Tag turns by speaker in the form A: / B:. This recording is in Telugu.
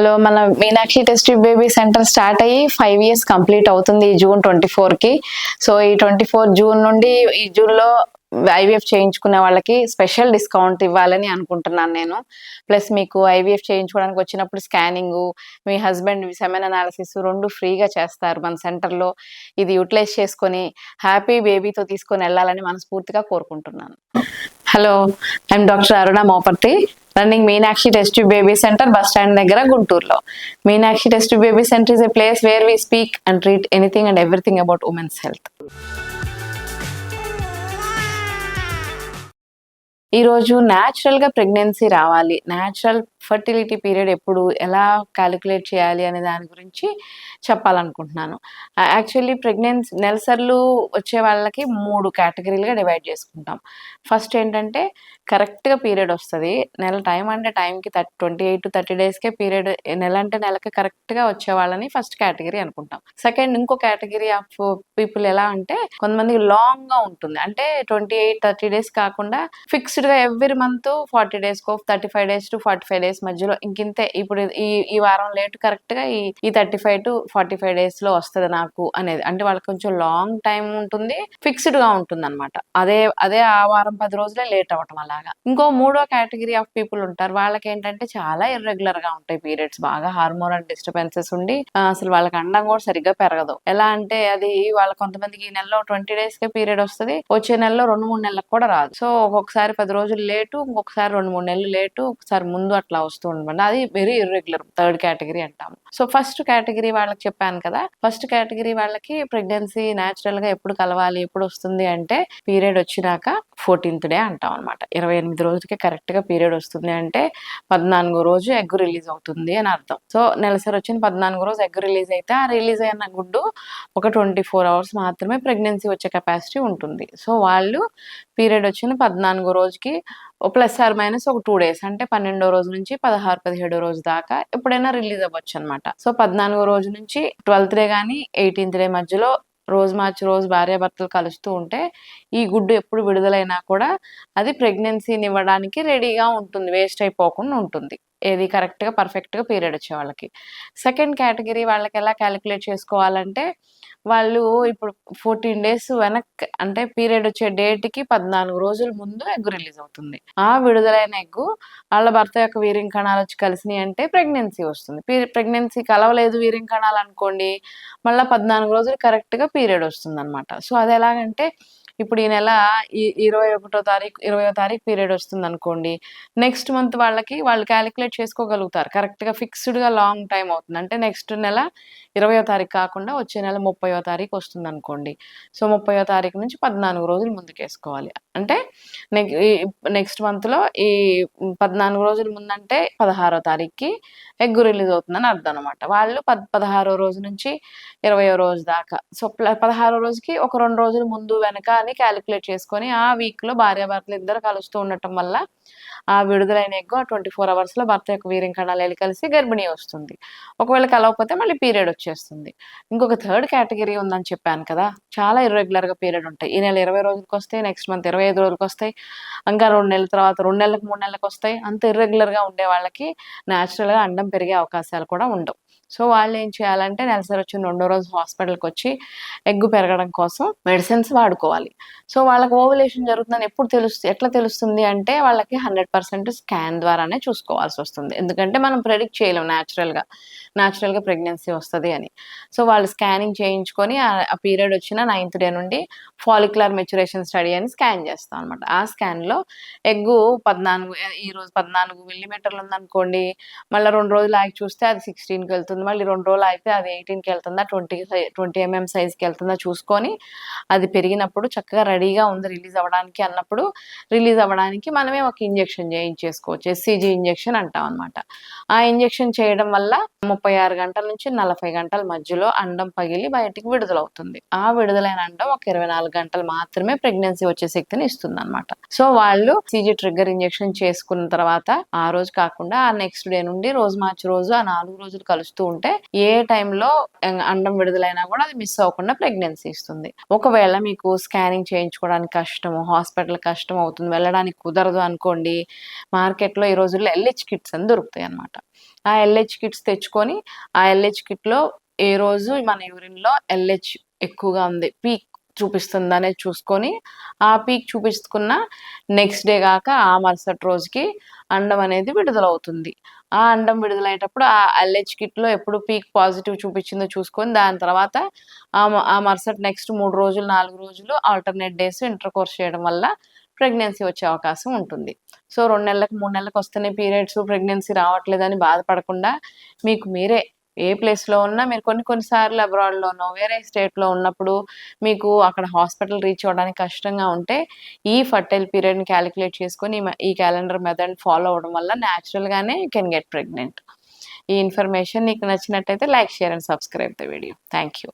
A: హలో మన Meenakshi test baby centre start అయ్యి ఫైవ్ ఇయర్స్ కంప్లీట్ అవుతుంది ఈ జూన్ ట్వంటీ ఫోర్కి సో ఈ ట్వంటీ ఫోర్ జూన్ నుండి ఈ జూన్లో ఐవీఎఫ్ చేయించుకునే వాళ్ళకి స్పెషల్ డిస్కౌంట్ ఇవ్వాలని అనుకుంటున్నాను నేను. ప్లస్ మీకు ఐవీఎఫ్ చేయించుకోవడానికి వచ్చినప్పుడు స్కానింగ్ మీ హస్బెండ్ సెమెన్ అనాలిసిస్ రెండు ఫ్రీగా చేస్తారు మన సెంటర్లో. ఇది యూటిలైజ్ చేసుకొని హ్యాపీ బేబీతో తీసుకొని వెళ్ళాలని మనస్ఫూర్తిగా కోరుకుంటున్నాను. Hello I'm doctor Aruna Moparthi. Running Meenakshi test baby centre bus stand దగ్గర గుంటూరులో. Meenakshi test baby centre is a place where we speak and treat anything and everything about women's health ఈరోజు న్యాచురల్గా ప్రెగ్నెన్సీ రావాలి. న్యాచురల్ ఫర్టిలిటీ పీరియడ్ ఎప్పుడు ఎలా క్యాలిక్యులేట్ చేయాలి అనే దాని గురించి చెప్పాలనుకుంటున్నాను. యాక్చువల్లీ ప్రెగ్నెన్సీ నెలసర్లు వచ్చే వాళ్ళకి మూడు కేటగిరీలుగా డివైడ్ చేసుకుంటాం. ఫస్ట్ ఏంటంటే కరెక్ట్గా పీరియడ్ వస్తుంది. నెల టైం అంటే టైంకి thirty twenty eight to thirty డేస్కే period నెల అంటే నెలకి కరెక్ట్గా వచ్చే వాళ్ళని ఫస్ట్ కేటగిరీ అనుకుంటాం. సెకండ్ ఇంకో కేటగిరీ ఆఫ్ పీపుల్ ఎలా అంటే కొంతమందికి లాంగ్గా ఉంటుంది. అంటే ట్వంటీ ఎయిట్ థర్టీ డేస్ కాకుండా ఫిక్స్డ్గా every month forty డేస్కో thirty five days to forty five days మధ్యలో ఇంకింతే ఇప్పుడు ఈ ఈ వారం లేట్ కరెక్ట్గా ఈ ఈ thirty five to forty five డేస్లో వస్తుంది నాకు అనేది. అంటే వాళ్ళకి కొంచెం లాంగ్ టైం ఉంటుంది ఫిక్స్డ్గా ఉంటుంది అనమాట అదే అదే ఆ వారం పది రోజులే లేట్ అవ్వటం అలాగా. ఇంకో మూడో కేటగిరీ ఆఫ్ పీపుల్ ఉంటారు. వాళ్ళకి ఏంటంటే చాలా ఇర్రెగ్యులర్గా ఉంటాయి పీరియడ్స్ బాగా హార్మోనల్ డిస్టర్బెన్సెస్ ఉండి అసలు వాళ్ళకి అండం కూడా సరిగ్గా పెరగదు. ఎలా అంటే అది వాళ్ళ కొంతమందికి ఈ నెలలో ట్వంటీ డేస్ కే పీరియడ్ వస్తుంది. వచ్చే నెలలో రెండు మూడు నెలలకు కూడా రాదు. సో ఒక్కొక్కసారి పది రోజులు లేటు ఇంకొకసారి రెండు మూడు నెలలు లేటు ఒకసారి ముందు అట్లా వస్తూ ఉండమండి అది వెరీ ఇర్రెగ్యులర్ థర్డ్ కేటగిరీ అంటాము. సో ఫస్ట్ కేటగిరీ వాళ్ళకి చెప్పాను కదా ఫస్ట్ కేటగిరీ వాళ్ళకి ప్రెగ్నెన్సీ న్యాచురల్గా ఎప్పుడు కలవాలి ఎప్పుడు వస్తుంది అంటే పీరియడ్ వచ్చినాక ఫోర్టీన్త్ డే అంటాం అనమాట ఇరవై ఎనిమిది రోజులకి కరెక్ట్గా పీరియడ్ వస్తుంది అంటే పద్నాలుగో రోజు ఎగ్ రిలీజ్ అవుతుంది అని అర్థం. సో నెలసరి వచ్చిన పద్నాలుగో రోజు ఎగ్ రిలీజ్ అయితే ఆ రిలీజ్ అయిన గుడ్డు ఒక ట్వంటీ ఫోర్ అవర్స్ మాత్రమే ప్రెగ్నెన్సీ వచ్చే కెపాసిటీ ఉంటుంది. సో వాళ్ళు పీరియడ్ వచ్చిన పద్నాలుగో రోజుకి ప్లస్ ఆర్ మైనస్ ఒక టూ డేస్ అంటే పన్నెండో రోజు నుంచి పదహారు పదిహేడో రోజు దాకా ఎప్పుడైనా రిలీజ్ అవ్వచ్చు అనమాట సో పద్నాలుగో రోజు నుంచి ట్వెల్త్ డే కానీ ఎయిటీన్త్ డే మధ్యలో రోజు మార్చి రోజు భార్యాభర్తలు కలుస్తూ ఉంటే ఈ గుడ్డు ఎప్పుడు విడుదలైనా కూడా అది ప్రెగ్నెన్సీని ఇవ్వడానికి రెడీగా ఉంటుంది వేస్ట్ అయిపోకుండా ఉంటుంది. ఏది కరెక్ట్గా పర్ఫెక్ట్గా పీరియడ్ వచ్చే వాళ్ళకి. సెకండ్ కేటగిరీ వాళ్ళకి ఎలా క్యాలిక్యులేట్ చేసుకోవాలంటే వాళ్ళు ఇప్పుడు ఫోర్టీన్ డేస్ వెనక్ అంటే పీరియడ్ వచ్చే డేట్కి పద్నాలుగు రోజుల ముందు ఎగ్ రిలీజ్ అవుతుంది. ఆ విడుదలైన ఎగ్గు వాళ్ళ భర్త యొక్క వీర్యం కణాలు వచ్చి కలిసినాయి అంటే ప్రెగ్నెన్సీ వస్తుంది. ప్రెగ్నెన్సీ కలవలేదు వీర్యం కణాలు అనుకోండి మళ్ళీ పద్నాలుగు రోజులు కరెక్ట్గా పీరియడ్ వస్తుంది అనమాట సో అది ఎలాగంటే ఇప్పుడు ఈ నెల ఇరవై ఒకటో తారీఖు ఇరవయో తారీఖు పీరియడ్ వస్తుంది అనుకోండి నెక్స్ట్ మంత్ వాళ్ళకి వాళ్ళు క్యాలిక్యులేట్ చేసుకోగలుగుతారు. కరెక్ట్గా ఫిక్స్డ్గా లాంగ్ టైం అవుతుంది. అంటే నెక్స్ట్ నెల ఇరవయో తారీఖు కాకుండా వచ్చే నెల ముప్పయో తారీఖు వస్తుంది అనుకోండి సో ముప్పయో తారీఖు నుంచి పద్నాలుగు రోజులు ముందుకు వేసుకోవాలి అంటే నెక్స్ట్ మంత్లో ఈ పద్నాలుగు రోజుల ముందంటే పదహారో తారీఖుకి ఎగ్ రిలీజ్ అవుతుందని అర్థం అనమాట వాళ్ళు పద్ పదహారో రోజు నుంచి ఇరవయో రోజు దాకా. సో పదహారో రోజుకి ఒక రెండు రోజులు ముందు వెనక అని క్యాలిక్యులేట్ చేసుకొని ఆ వీక్లో భార్యాభర్తలు ఇద్దరు కలుస్తూ ఉండటం వల్ల ఆ విడుదలైన ఎగ్ ట్వంటీ ఫోర్ అవర్స్లో భర్త యొక్క వీర్యం కణాలు వెళ్ళి కలిసి గర్భిణీ వస్తుంది. ఒకవేళ కలవకపోతే మళ్ళీ పీరియడ్ వచ్చేస్తుంది. ఇంకొక థర్డ్ కేటగిరీ ఉందని చెప్పాను కదా చాలా ఇర్రెగ్యులర్గా పీరియడ్ ఉంటాయి. ఈ నెల ఇరవై రోజులకి వస్తాయి నెక్స్ట్ మంత్ ఇరవై ఐదు రోజులకి వస్తాయి ఇంకా రెండు నెలల తర్వాత రెండు నెలలకు మూడు నెలలకు వస్తాయి. అంత ఇర్రెగ్యులర్గా ఉండే వాళ్ళకి న్యాచురల్గా అండం పెరిగే అవకాశాలు కూడా ఉండవు. సో వాళ్ళు ఏం చేయాలంటే నెలసరి వచ్చిన రెండో రోజు హాస్పిటల్కి వచ్చి ఎగ్గు పెరగడం కోసం మెడిసిన్స్ వాడుకోవాలి. సో వాళ్ళకి ఓవులేషన్ జరుగుతుందని ఎప్పుడు తెలుస్తుంది ఎట్లా తెలుస్తుంది అంటే వాళ్ళకి హండ్రెడ్ పర్సెంట్ స్కాన్ ద్వారానే చూసుకోవాల్సి వస్తుంది. ఎందుకంటే మనం ప్రెడిక్ట్ చేయలేం న్యాచురల్గా న్యాచురల్గా ప్రెగ్నెన్సీ వస్తుంది అని. సో వాళ్ళు స్కానింగ్ చేయించుకొని ఆ- పీరియడ్ వచ్చిన నైన్త్ డే నుండి ఫాలిక్యులర్ మెచ్యురేషన్ స్టడీ అని స్కాన్ చేస్తాం అనమాట ఆ స్కాన్లో ఎగ్గు పద్నాలుగు ఈ రోజు పద్నాలుగు మిల్లీమీటర్లు ఉందనుకోండి మళ్ళీ రెండు రోజులు ఆగి చూస్తే అది సిక్స్టీన్కి వెళ్తుంది మళ్ళీ రెండు రోజులు అయితే అది ఎయిటీన్కి వెళ్తుందా. ట్వంటీ ట్వంటీ ఎంఎం సైజ్కి వెళ్తుందా చూసుకొని అది పెరిగినప్పుడు చక్కగా రెడీగా ఉంది రిలీజ్ అవ్వడానికి అన్నప్పుడు రిలీజ్ అవ్వడానికి మనమే ఒక ఇంజెక్షన్ చేయించేసుకోవచ్చు. ఎస్సీజీ ఇంజెక్షన్ అంటాం అనమాట ఆ ఇంజెక్షన్ చేయడం వల్ల ముప్పై ఆరు గంటల నుంచి నలభై గంటల మధ్యలో అండం పగిలి బయటికి విడుదలవుతుంది. ఆ విడుదలైన అండం ఒక ఇరవై నాలుగు గంటలు మాత్రమే ప్రెగ్నెన్సీ వచ్చే శక్తిని ఇస్తుంది అనమాట సో వాళ్ళు సీజీ ట్రిగ్గర్ ఇంజెక్షన్ చేసుకున్న తర్వాత ఆ రోజు కాకుండా ఆ నెక్స్ట్ డే నుండి రోజు మార్చి రోజు ఆ నాలుగు రోజులు కలుస్తూ ఉంటే ఏ టైంలో అండం విడుదలైనా కూడా అది మిస్ అవ్వకుండా ప్రెగ్నెన్సీ ఇస్తుంది. ఒకవేళ మీకు స్కానింగ్ చేయించుకోవడానికి కష్టము హాస్పిటల్ కష్టం అవుతుంది వెళ్ళడానికి కుదరదు అనుకోండి మార్కెట్లో ఈ రోజుల్లో ఎల్హెచ్ కిట్స్ అని దొరుకుతాయి అనమాట ఆ ఎల్హెచ్ కిట్స్ తెచ్చుకొని ఆ ఎల్హెచ్ కిట్లో ఏ రోజు మన యూరిన్లో ఎల్హెచ్ ఎక్కువగా ఉంది పీక్ చూపిస్తుంది అనేది చూసుకొని ఆ పీక్ చూపించుకున్న నెక్స్ట్ డే కాక ఆ మరుసటి రోజుకి అండం అనేది విడుదలవుతుంది. ఆ అండం విడుదలయ్యేటప్పుడు ఆ ఎల్హెచ్ కిట్లో ఎప్పుడు పీక్ పాజిటివ్ చూపించిందో చూసుకొని దాని తర్వాత ఆ మ- ఆ మరుసటి నెక్స్ట్ మూడు రోజులు నాలుగు రోజులు ఆల్టర్నేట్ డేస్ ఇంటర్ కోర్స్ చేయడం వల్ల ప్రెగ్నెన్సీ వచ్చే అవకాశం ఉంటుంది. సో రెండు నెలలకు మూడు నెలలకు వస్తేనే పీరియడ్స్ ప్రెగ్నెన్సీ రావట్లేదని బాధపడకుండా మీకు మీరే ఏ ప్లేస్లో ఉన్నా మీరు కొన్ని కొన్నిసార్లు అబ్రాడ్లోనో వేరే స్టేట్లో ఉన్నప్పుడు మీకు అక్కడ హాస్పిటల్ రీచ్ అవ్వడానికి కష్టంగా ఉంటే ఈ ఫర్టైల్ పీరియడ్ని క్యాలిక్యులేట్ చేసుకొని ఈ క్యాలెండర్ మెథడ్ ఫాలో అవ్వడం వల్ల న్యాచురల్గానే యూ కెన్ గెట్ ప్రెగ్నెంట్ ఈ ఇన్ఫర్మేషన్ నీకు నచ్చినట్టయితే like share and subscribe the video thank you